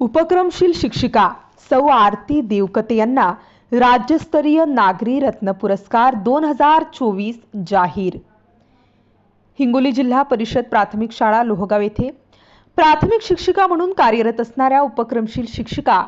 उपक्रमशील शिक्षिका सौ आरती देवकते यांना राज्यस्तरीय नागरी रत्न पुरस्कार दोन हजार चोवीस जाहीर. हिंगोली जिल्हा परिषद प्राथमिक शाळा लोहगाव येथे. प्राथमिक शिक्षिका म्हणून कार्यरत असणाऱ्या उपक्रमशील शिक्षिका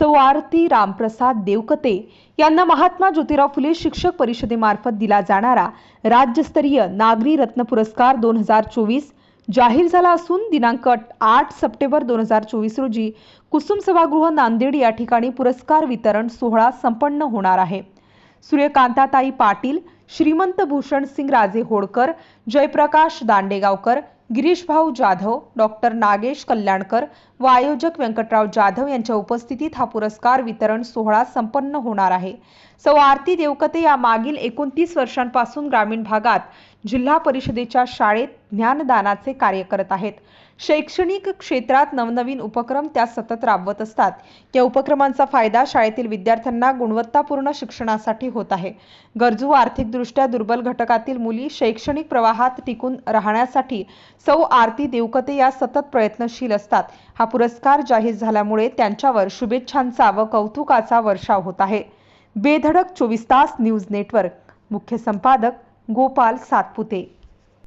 सौ आरती रामप्रसाद देवकते यांना महात्मा ज्योतिराव फुले शिक्षक परिषदेमार्फत दिला जाणारा राज्यस्तरीय नागरी रत्न पुरस्कार दोन हजार चोवीस जाहीर झाला असून दिनांक आठ सप्टेंबर दोन हजार चोवीस रोजी कुसुम सभागृह नांदेड या ठिकाणी पुरस्कार वितरण सोहळा संपन्न होणार आहे. सूर्यकांताताई पाटील श्रीमंत भूषण सिंग राजे होडकर जयप्रकाश दांडेगावकर गिरीश भाऊ जाधव डॉक्टर नागेश कल्याणकर व आयोजक व्यंकटराव जाधव यांच्या उपस्थितीत हा पुरस्कार वितरण सोहळा संपन्न होणार आहे. सौ आरती देवकते या मागील एकोणतीस वर्षांपासून ग्रामीण भागात जिल्हा परिषदेच्या शाळेत ज्ञानदानाचे कार्य करत आहेत. शैक्षणिक क्षेत्रात नवनवीन उपक्रम त्या सतत राबवत असतात. या उपक्रमांचा फायदा शाळेतील विद्यार्थ्यांना गुणवत्तापूर्ण शिक्षणासाठी होत आहे. गरजू आर्थिकदृष्ट्या दुर्बल घटकातील मुली शैक्षणिक प्रवाहात टिकून राहण्यासाठी सौ आरती देवकते या सतत प्रयत्नशील असतात. हा पुरस्कार जाहीर झाल्यामुळे त्यांच्यावर शुभेच्छांचा व कौतुकाचा वर्षाव होत आहे. बेधडक चोवीस तास न्यूज नेटवर्क. मुख्य संपादक गोपाल सातपुते.